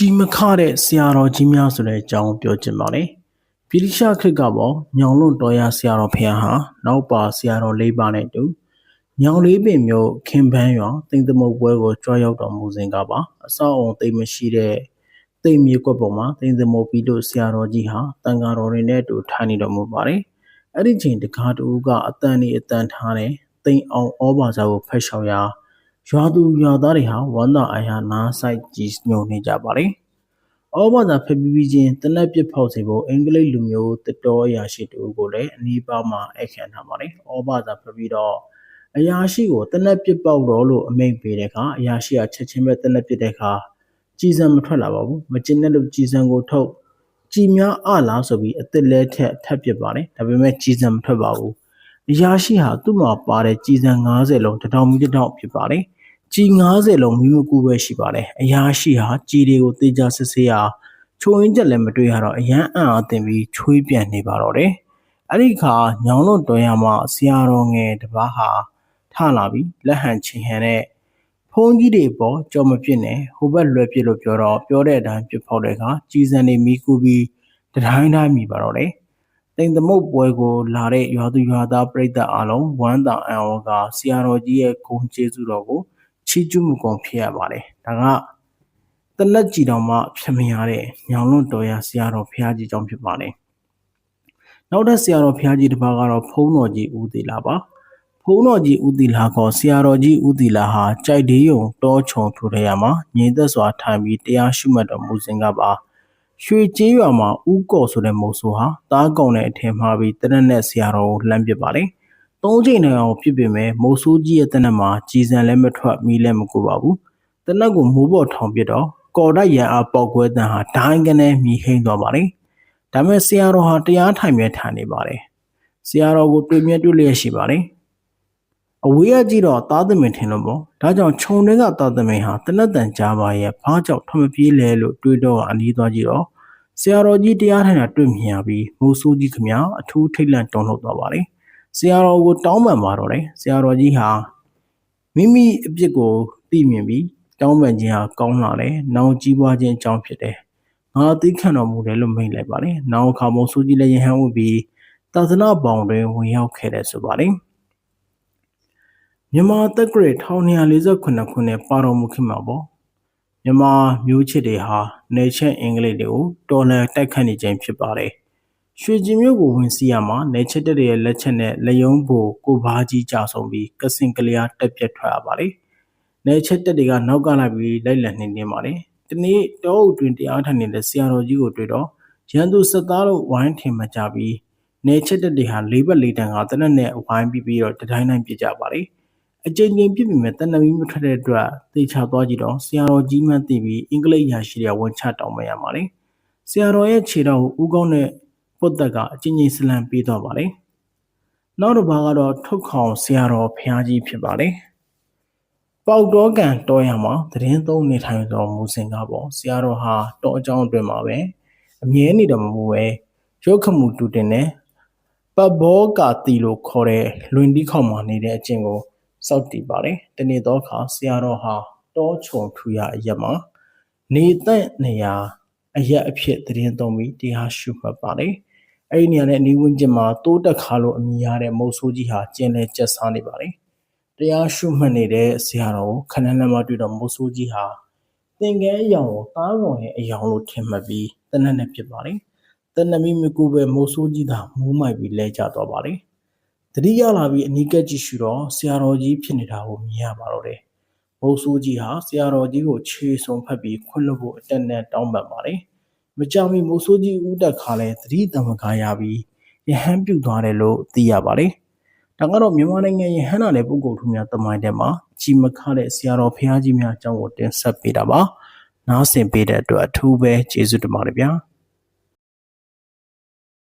ကြီးမခတဲ့ဆရာတော်ကြီးများဆိုတဲ့အကြောင်းပြောချင်ပါတယ်။ပိလိရှခရစ်ကပေါ်ညောင်လွန်တော်ရဆရာတော်ဖခင်ဟာနောက်ပါဆရာတော်လေးပါနဲ့တူညောင်လေးပင်မျိုးခင်ပန်းရွာတိမ်သမုတ်ပွဲကိုကြွားရောက်တော်မူစဉ်ကပါအဆောက်အုံတိမ်မရှိတဲ့တိမ်မြေကွက်ပေါ်မှာတိမ်သမုတ်ပြီးလို့ဆရာတော်ကြီးဟာတန်ဃာတော်တွေနဲ့အတူထိုင်နေတော်မူပါတယ်။အဲ့ဒီချိန်တကားတူကအတန်နေအတန်ထားတဲ့တိမ်အောင်ဩဘာသာကိုဖက်လျှောက်ရာ ရွာသူရွာသားတွေဟာဝမ်းသာအားရနားဆိုင်ကြည်ညိုနေကြပါတယ်။ဩဘာသာဖက်ပြီးပြီးချင်းတနက်ပြစ်ဖောက်စီဖို့အင်္ဂလိပ်လူမျိုးတတော်အရာရှိတူကိုလည်းအနီးပါးမှာအခန့်ထားပါတယ်။ဩဘာသာဖက်ပြီးတော့အရာရှိကိုတနက်ပြစ်ပေါက်တော့လို့အမိန့်ပေးတဲ့အခါအရာရှိကချက်ချင်းပဲတနက်ပြစ်တဲ့အခါကြည်စံမထွက်လာပါဘူး။မကျင်တဲ့လို့ကြည်စံကိုထုတ်ကြည်များအလားဆိုပြီးအစ်စ်လဲထက်ထပ်ပြစ်ပါတယ်။ဒါပေမဲ့ကြည်စံမထွက်ပါဘူး။အရာရှိဟာသူ့မှာပါတဲ့ကြည်စံ90လုံးတထောင်မီတထောင်ဖြစ်ပါတယ်။ ကြီး90လုံးမိမကူပဲရှိပါတယ်အရာရှိဟာကြီးတွေကိုတေချာစစ်ဆေးရာချိုးရင်းချက်လည်းမတွေ့ရတော့အရန်အံ့အားသင်ပြီးချွေးပြန်နေပါတော့တယ်အဲ့ဒီခါညောင်လွန်တော်ရမှာဆရာတော်ငယ်တပားဟာထလာပြီးလက်ဟန်ချင်ဟန်နဲ့ဖုန်းကြီးတွေပေါ်ကြော်မပြစ်နဲ့ဟိုဘက်လွယ်ပြစ်လို့ပြောတော့ပြောတဲ့အတိုင်းပြစ်ဖောက်တဲ့အခါကြီးစံနေမိကူပြီးတတိုင်းတိုင်းမိပါတော့တယ်တိမ်သမုတ်ပွဲကိုလာတဲ့ရွာသူရွာသားပြိတ္တအလုံးဝမ်းသာအံ့ဩကဆရာတော်ကြီးရဲ့ဂုဏ်ကျေးဇူးတော်ကို ချီးကျူးမှုကုန်ဖြစ်ရပါတယ်ဒါကတလက်ကြည်တော်မှဖြစ်မရတဲ့ညောင်လွန်တော်ရဆရာတော်ဘုရားကြီးကြောင့်ဖြစ်ပါတယ်နောက်ထပ်ဆရာတော်ဘုရားကြီးတစ်ပါးကတော့ဖုံးတော်ကြီးဦးသီလာပါဖုံးတော်ကြီးဦးသီလာကဆရာတော်ကြီးဦးသီလာဟာကြိုက်ဒေးယုံတောချုံထူထရမှာငြိမ်သက်စွာထိုင်ပြီးတရားရှုမှတ်တော်မူစဉ်ကပါရွှေကျေးရွာမှာဥကော်ဆိုတဲ့မုံဆိုဟာတားကောင်တဲ့အထင်မှားပြီးတရက်နဲ့ဆရာတော်ကိုလှမ်းပစ်ပါတယ် သုံးချိန်နိုင်အောင်ဖြစ်ပေမဲ့မိုးဆိုးကြီးရဲ့တနက်မှာကြည်စံလည်းမထွက်မီးလည်းမကူပါဘူးတနက်ကိုမိုးပေါ်ထောင်ပစ်တော့ကော်တိုက်ရန်အားပေါက်ကွဲတန်ဟာဒိုင်းကနေမြည်ဟိမ့်သွားပါတယ်ဒါမဲ့ဆရာတော်ဟာတရားထိုင်မြဲထိုင်နေပါတယ်ဆရာတော်ကိုတွေ့မြဲတွေ့လျက်ရှိပါတယ်အဝေးကကြည့်တော့သားသမင်ထင်လို့ပေါ့ဒါကြောင့်ခြုံတွေကသားသမင်ဟာတနက်တန်ကြားပါရဲ့ဘာကြောင့်ထမပြေးလဲလို့တွေးတော့အနီးသွားကြည့်တော့ဆရာတော်ကြီးတရားထိုင်တာတွေ့မြင်ရပြီးမိုးဆိုးကြီးခမအထူးထိတ်လန့်တုန်လှုပ်သွားပါတယ် ဆရာတော်ကိုတောင်းပန်ပါတော့တယ်ဆရာတော်ကြီးဟာမိမိအပြစ်ကိုသိမြင်ပြီးတောင်းပန်ခြင်းဟာကောင်းလာတယ်နောင်ကြီးပွားခြင်းအကြောင်းဖြစ်တယ်ငါသိခံတော်မူတယ်လို့မိန့်လိုက်ပါတယ်နောင်အခါမုံဆိုးကြီးလည်းယဟန်ဝပြီးသာသနာပေါင်တွင်ဝင်ရောက်ခဲ့တယ်ဆိုပါတယ်မြန်မာတက္ကရာ1248ခုနှစ်ပါတော်မူခင်မှာပေါ့မြန်မာမျိုးချစ်တွေဟာနေချက်အင်္ဂလိပ်တွေကိုတော်လှန်တိုက်ခတ်နေခြင်းဖြစ်ပါတယ် ရွှေကျင်မြို့ကိုဝင်စီးရမှာနေချက်တက်ရဲ့လက်ချက်နဲ့လယုံဘိုကိုဘာကြီးကြဆုံးပြီးကစင်ကလျာတက်ပြတ်ထွက်ရပါလေ။နေချက်တက်တွေကနောက်ကလိုက်ပြီးလိုက်လံနေနေပါလေ။ဒီနေ့တောအုပ်တွင်တရားထိုင်နေတဲ့ဆရာတော်ကြီးကိုတွေ့တော့ရန်သူစစ်သားတို့ဝိုင်းထင်မှကြပြီးနေချက်တက်တွေဟာလေးဘက်လေးတန်ကတနက်နဲ့ဝိုင်းပြီးပြီးတော့တတိုင်းတိုင်းပြကြပါလေ။အကြိမ်ကြိမ်ပြစ်ပြီးမဲ့တနမီမထွက်တဲ့အတွက်သေချာသွားကြည့်တော့ဆရာတော်ကြီးမှသိပြီးအင်္ဂလိပ်ရာရှိရဝန်ချတောင်းမရပါလေ။ဆရာတော်ရဲ့ခြေတော်ကိုဦးကောင်းနဲ့ ပုတ်သက်ကအချင်းချင်းစလန်ပေးသွားပါတယ်။နောက်တစ်ပါးကတော့ထုတ်ခေါင်ဆရာတော်ဘုရားကြီးဖြစ်ပါတယ်။ပေါက်တော်ကံတော်ရမှာသတင်းသုံးနေထိုင်တော်မူစဉ်ကပေါ့ဆရာတော်ဟာတော်အကြောင်းအတွင်းမှာပဲအမြဲနေတော်မူပဲရုပ်ခမှုတူတင်တဲ့ပဘောကာတီလို့ခေါ်တဲ့လွင်တီးခေါမှာနေတဲ့အကျင့်ကိုစောင့်တည်ပါတယ်။တနေ့တော့ခါဆရာတော်ဟာတောချုံထူရအရက်မှာနေသက်နေရာအရက်အဖြစ်သတင်းသုံးပြီးတရားရှုမှတ်ပါတယ်။ အဲ့ဒီနေရာနဲ့အနီးဝန်းကျင်မှာတိုးတက်ခါလို့အမည်ရတဲ့မုတ်ဆိုးကြီးဟာကျင်းလဲကျက်စားနေပါတယ်။တရားရှုမှတ်နေတဲ့ဆရာတော်ကိုခဏလမ်းမှာတွေ့တော့မုတ်ဆိုးကြီးဟာသင်္ကန်းအယောင်ကိုသားကောင်ရဲ့အယောင်လို့ထင်မှတ်ပြီးတနက်နဲ့ဖြစ်ပါတယ်။တနမီမကူပဲမုတ်ဆိုးကြီးသာမူးမိုက်ပြီးလဲကျသွားပါတယ်။တတိယလာပြီးအနီးကပ်ကြည့်ရှုတော့ဆရာတော်ကြီးဖြစ်နေတာကိုမြင်ရပါတော့တယ်။မုတ်ဆိုးကြီးဟာဆရာတော်ကြီးကိုခြေဆုံဖက်ပြီးခွင့်လွှတ်ဖို့အတက်နဲ့တောင်းပန်ပါတယ်။ မကြမီမိုးဆိုးကြီးဦးတက်ခါလဲသတိတမကာရပြီးယဟန်ပြုတ်သွားတယ်လို့သိရပါတယ်။ဒါကတော့မြန်မာနိုင်ငံယဟန်နာတဲ့ပုဂ္ဂိုလ်ထူးများတမိုင်းတဲ့မှာကြီးမခတဲ့ဆရာတော်ဖះကြီးများအကြောင်းကိုတင်ဆက်ပေးတာပါ။နားဆင်ပေးတဲ့အတွက်အထူးပဲကျေးဇူးတင်ပါတယ်ဗျာ။